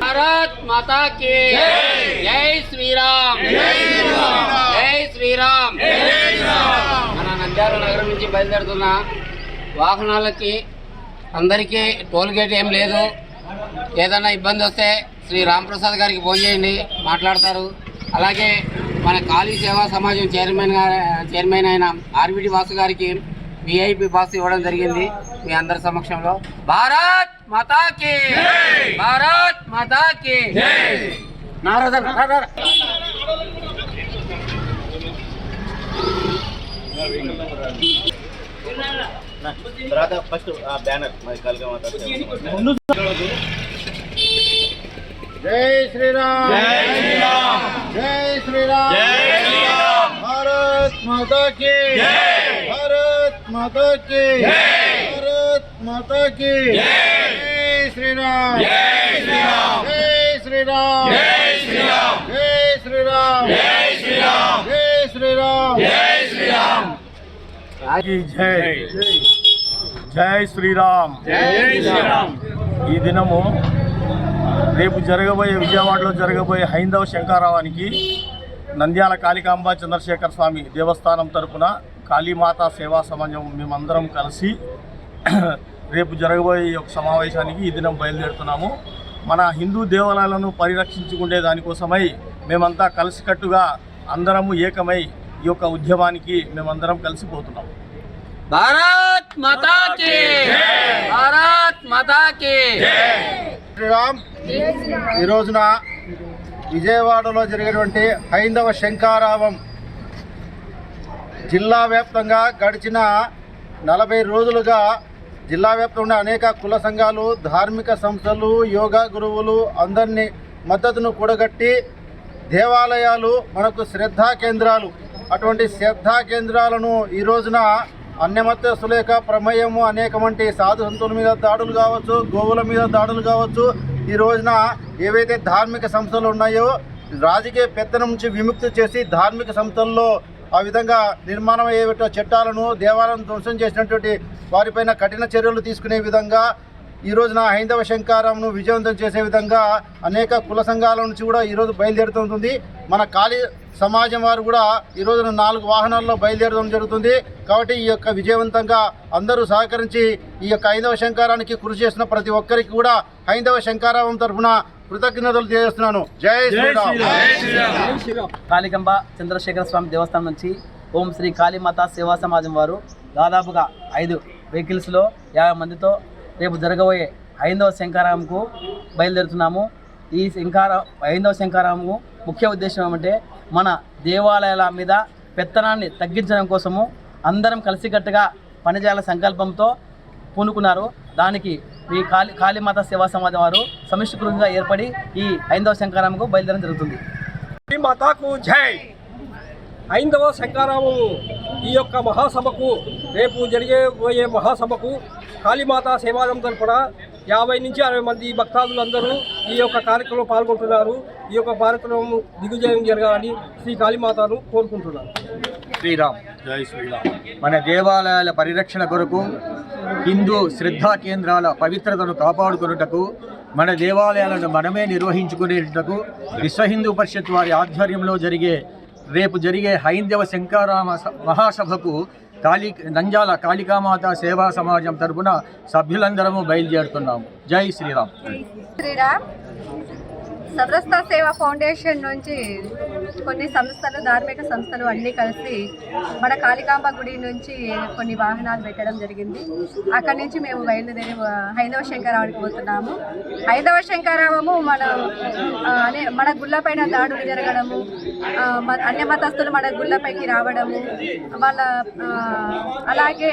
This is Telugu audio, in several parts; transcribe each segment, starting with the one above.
భారత్ మాతా కి జై. శ్రీరామ్. జై శ్రీరామ్. మన నంద్యాల నగరం నుంచి బయలుదేరుతున్న వాహనాలకి అందరికీ టోల్ గేట్ ఏం లేదు. ఏదైనా ఇబ్బంది వస్తే శ్రీ రాంప్రసాద్ గారికి ఫోన్ చేయండి మాట్లాడతారు. అలాగే మన ఖాళీ సేవా సమాజం చైర్మన్ చైర్మన్ అయిన ఆర్విడి వాసు గారికి విఐపి పాస్ ఇవ్వడం జరిగింది మీ అందరి సమక్షంలో. భారత్! మాతాకి భారత్ మాతాకి నారద నారద తర్వాత ఫస్ట్ ఆ బ్యానర్ మరి కలిగా జై శ్రీరామ్ జై శ్రీరామ్ జై శ్రీరామ్ జై శ్రీరామ్ భారత్ మాతా కి భారత్ మాతా కి భారత్ మాతా కి జై శ్రీరామ్. జై శ్రీరామ్. జై శ్రీరామ్. జై శ్రీరామ్. జై శ్రీరామ్. జై శ్రీరామ్. జై శ్రీరామ్. జై శ్రీరామ్. జై. జై శ్రీరామ్. జై శ్రీరామ్. ఈ దినము రేపు జరగబోయే విజయవాడలో జరగబోయే హైందవ శంకారావానికి నంద్యాల కాళికాంబ చంద్రశేఖర స్వామి దేవస్థానం తరపున కాళీమాత సేవా సమాజం మేమందరం కలిసి రేపు జరగబోయే ఈ యొక్క సమావేశానికి ఈ దినం బయలుదేరుతున్నాము. మన హిందూ దేవాలయాలను పరిరక్షించుకునే దానికోసమై మేమంతా కలిసికట్టుగా అందరము ఏకమై ఈ యొక్క ఉద్యమానికి మేమందరం కలిసిపోతున్నాము. భారత్ మాతాకి భారత్ మాతాకి శ్రీరామ్ ఈ రోజున విజయవాడలో జరిగినటువంటి హైందవ శంకారావం జిల్లా వ్యాప్తంగా గడిచిన నలభై రోజులుగా జిల్లా వ్యాప్తంగా అనేక కుల సంఘాలు ధార్మిక సంస్థలు యోగా గురువులు అందరినీ మద్దతును కూడగట్టి దేవాలయాలు మనకు శ్రద్ధా కేంద్రాలు. అటువంటి శ్రద్ధా కేంద్రాలను ఈ రోజున అన్యమత్యస్తుల యొక్క ప్రమేయము అనేక వంటి సాధు సంతుల మీద దాడులు కావచ్చు గోవుల మీద దాడులు కావచ్చు ఈ రోజున ఏవైతే ధార్మిక సంస్థలు ఉన్నాయో రాజకీయ పెత్తనం నుంచి విముక్తి చేసి ధార్మిక సంస్థల్లో ఆ విధంగా నిర్మాణం అయ్యే చట్టాలను దేవాలయం ధ్వంసం చేసినటువంటి వారిపైన కఠిన చర్యలు తీసుకునే విధంగా ఈ రోజున హైందవ శంకారంను విజయవంతం చేసే విధంగా అనేక కుల సంఘాల నుంచి కూడా ఈరోజు బయలుదేరుతుంది మన కాళీ సమాజం వారు కూడా ఈ రోజున నాలుగు వాహనాల్లో బయలుదేరడం జరుగుతుంది. కాబట్టి ఈ యొక్క విజయవంతంగా అందరూ సహకరించి ఈ యొక్క హైందవ శంకారానికి కృషి చేసిన ప్రతి ఒక్కరికి కూడా హైందవ శంకారావం తరఫున కృతజ్ఞతలు తెలియజేస్తున్నాను జై శ్రీరామ్. కాళికంబ చంద్రశేఖర స్వామి దేవస్థానం నుంచి ఓం శ్రీ కాళీమాత సేవా సమాజం వారు దాదాపుగా ఐదు వెహికల్స్లో యాభై మందితో రేపు జరగబోయే హైందవ శంకారాంకు బయలుదేరుతున్నాము. ఈ శంకార హైందవ శంకారాంకు ముఖ్య ఉద్దేశం ఏమంటే మన దేవాలయాల మీద పెత్తనాన్ని తగ్గించడం కోసము అందరం కలిసికట్టుగా పనిచేయాల సంకల్పంతో పూనుకున్నారు. దానికి ఈ కాళీ కాళీమాత సేవా సమాజం వారు సమిష్టికృతంగా ఏర్పడి ఈ హైందవ శంకారాంకు బయలుదేరడం జరుగుతుంది. మాతాకు జై! ఐందవ శంకారాము ఈ యొక్క మహాసభకు రేపు జరిగేబోయే మహాసభకు కాళీమాత సేవాదం తరపున యాభై నుంచి అరవై మంది భక్తాదులందరూ ఈ యొక్క కార్యక్రమంలో పాల్గొంటున్నారు. ఈ యొక్క కార్యక్రమం దిగ్విజయం జరగాలని శ్రీ కాళీమాతను కోరుకుంటున్నాను శ్రీరామ్. జై శ్రీరామ్. మన దేవాలయాల పరిరక్షణ కొరకు హిందూ శ్రద్ధా కేంద్రాల పవిత్రతను కాపాడుకున్నటకు మన దేవాలయాలను మనమే నిర్వహించుకునేటకు విశ్వ హిందూ పరిషత్ వారి ఆధ్వర్యంలో జరిగే రేపు జరిగే హైందవ శంకారామ స- మహాసభకు కాళీ నంజాల కాళికామాత సేవా సమాజం తరపున సభ్యులందరము బయలుదేరుతున్నాము. జై శ్రీరామ్. శ్రీరామ్. సబ్రస్తా సేవా ఫౌండేషన్ నుంచి కొన్ని సంస్థలు ధార్మిక సంస్థలు అన్నీ కలిసి మన కాళికాంబ గుడి నుంచి కొన్ని వాహనాలు పెట్టడం జరిగింది. అక్కడి నుంచి మేము బయలుదేరి హైదవ హైందవ శంకరావానికి పోతున్నాము. హైందవ శంకరావము మన అనే మన గుళ్ళపైన దాడులు జరగడము అన్య మతస్థులు మన గుళ్ళపైకి రావడము వాళ్ళ అలాగే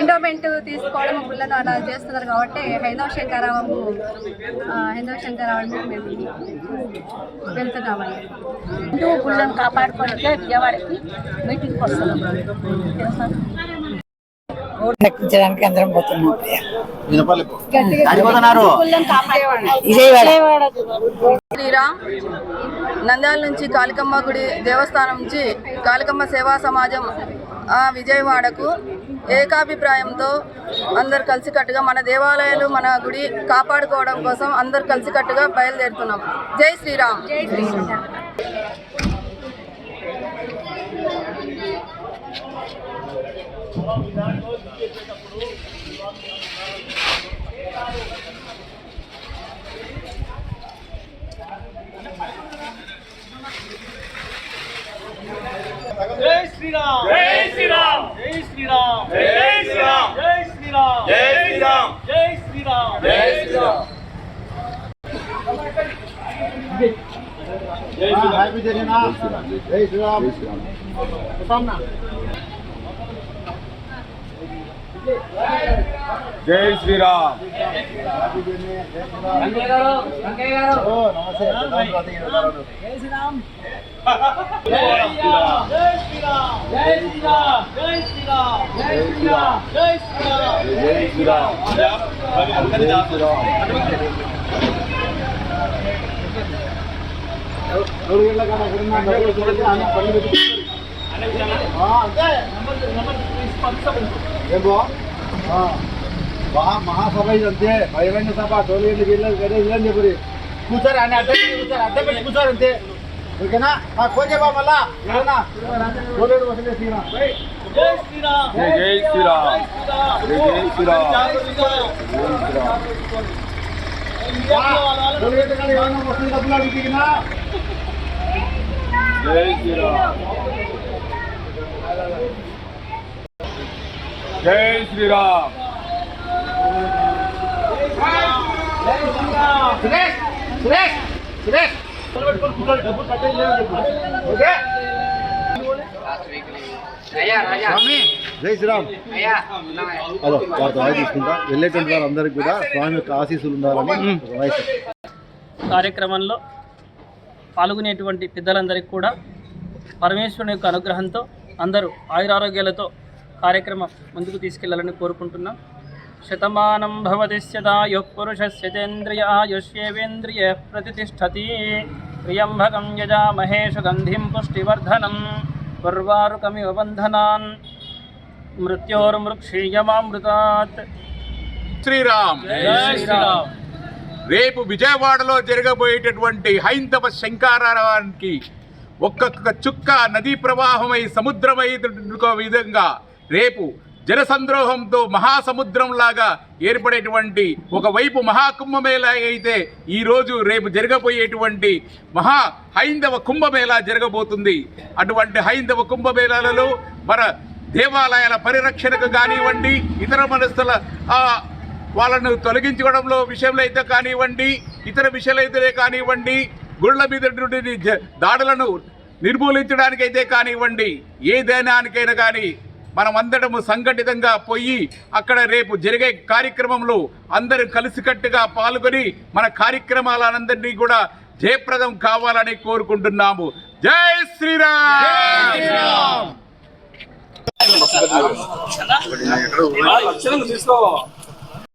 ఇండోమెంట్ తీసుకోవడం గుళ్ళను అలా చేస్తున్నారు కాబట్టి హైందవ శంకరావము హైందవ శంకరావానికి మేము వెళ్తున్నామండి. హిందూ గుళ్ళను కాపాడుకోవడానికి విజయవాడకి మీటింగ్కి వస్తున్నాం. తెలుసా ఎక్కించడానికి అందరం పోతున్నాం శ్రీరామ్ నంద్యాల నుంచి కాళికమ్మ గుడి దేవస్థానం నుంచి కాళికమ్మ సేవా సమాజం ఆ, విజయవాడకు ఏకాభిప్రాయంతో అందరు కలిసికట్టుగా మన దేవాలయాలు మన గుడి కాపాడుకోవడం కోసం అందరు కలిసికట్టుగా బయలుదేరుతున్నాం. జై శ్రీరామ్. జై శ్రీరామ్. హ్యాపీ జర్నీనా జై శ్రీరామ్ జై శ్రీరామ్ ఓ నమస్తే జై శ్రీరామ్ వెళ్ళగా నాకు ఉన్న డబ్బులు చూడండి, అన్న పనులు పెట్టుకుంటారు. ఆ, అంతే ఏం బా? ఆ, మహా మహాసభ ఇదంతే అంతే బహిరంగ సభ టోలీలు వీళ్ళు వేరే ఇల్లని చెప్పి కూర్చోరు అని అడ్డం కూర్చోరు అడ్డం పెట్టి కూర్చోరు అంతే ఓకేనా? ఆ కోచే బా మళ్ళా. ఏమన్నా? జై శ్రీరామ్. జై శ్రీరామ్. జై శ్రీరామ్. జై శ్రీరామ్. సురేష్ సురేష్ సురేష్. జై శ్రీరామ్. అదో వారితో తీసుకుంటా. వెళ్ళేటువంటి వారందరికీ కూడా స్వామి యొక్క ఆశీస్సులు ఉండాలని కార్యక్రమంలో పాల్గొనేటువంటి పెద్దలందరికీ కూడా పరమేశ్వరుని యొక్క అనుగ్రహంతో అందరూ ఆయురారోగ్యాలతో కార్యక్రమం ముందుకు తీసుకెళ్ళాలని కోరుకుంటున్నాం. శతమానం భవతి శతాయు పురుషస్యతేంద్రియ ఆయుష్యేవేంద్రియ ప్రతిష్టతి. ప్రియంభకం యజామహే సుగంధిం పుష్టివర్ధనం. కుర్వారుకమివ బంధనాన్. మృత్యోర్మృక్షీయమామృతాత్. శ్రీరామ్. శ్రీరామ్. రేపు విజయవాడలో జరగబోయేటటువంటి హైందవ శంకారావానికి ఒక్కొక్క చుక్క నదీ ప్రవాహమై సముద్రమై విధంగా రేపు జనసంద్రోహంతో మహాసముద్రంలాగా ఏర్పడేటువంటి ఒకవైపు మహాకుంభమేళా అయితే ఈరోజు రేపు జరగబోయేటువంటి మహా హైందవ కుంభమేళా జరగబోతుంది. అటువంటి హైందవ కుంభమేళాలలో మన దేవాలయాల పరిరక్షణకు కానివ్వండి ఇతర మనస్థల వాళ్ళను తొలగించుకోవడంలో విషయంలో అయితే కానివ్వండి ఇతర విషయాలైతే కానివ్వండి గుళ్ళ మీద జ- దాడులను నిర్మూలించడానికైతే కానివ్వండి ఏ దేనానికైనా కానీ మనం అందరము సంఘటితంగా పోయి అక్కడ రేపు జరిగే కార్యక్రమంలో అందరూ కలిసికట్టుగా పాల్గొని మన కార్యక్రమాలందరినీ కూడా జయప్రదం కావాలని కోరుకుంటున్నాము. జై శ్రీరామ్! తీసుకో.